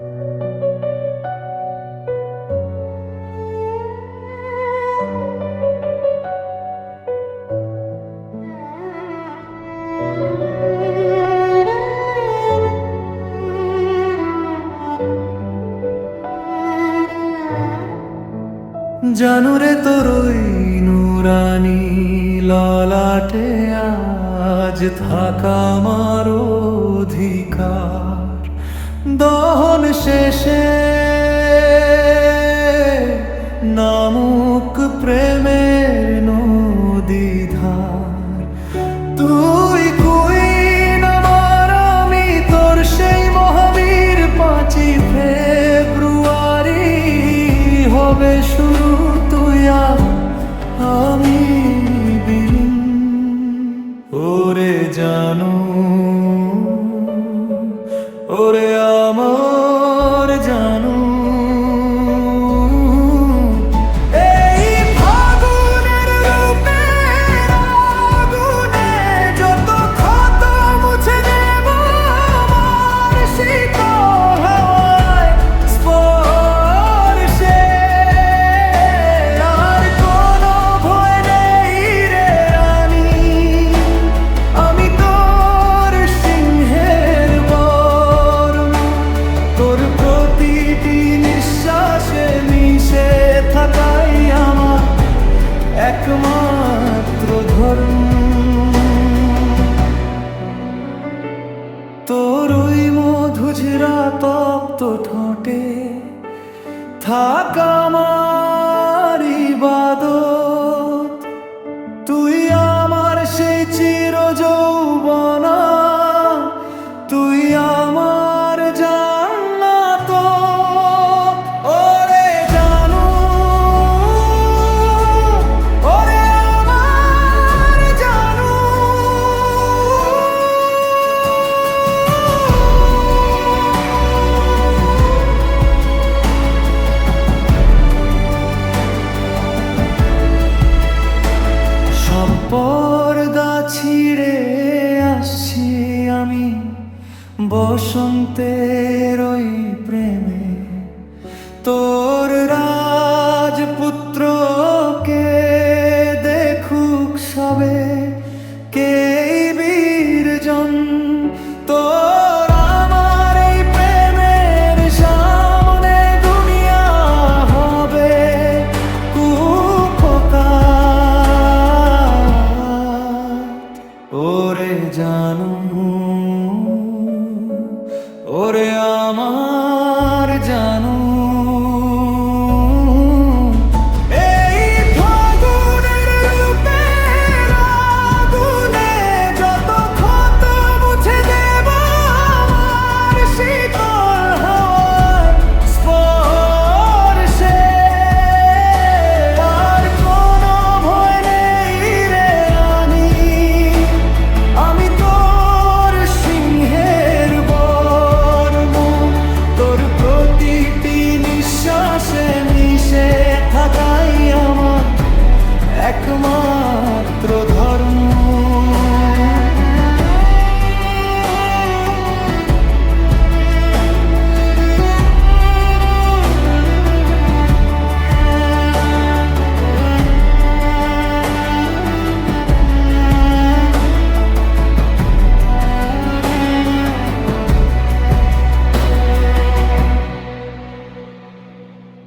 জানুরে তোর ওই নুরানি ললাটে আজ থাকা আমার অধিকার। দহন শেষে নামুক প্রেমের তুই আমি তোর সেই ফেব্রুয়ারি হবে শুরু। ঠোঁটে থাকা ছিঁড়ে আসছি আমি বসন্তের ওই প্রেমে। তোর রাজপুত্রকে দেখুক সবে কে বীরজন ওরে জানু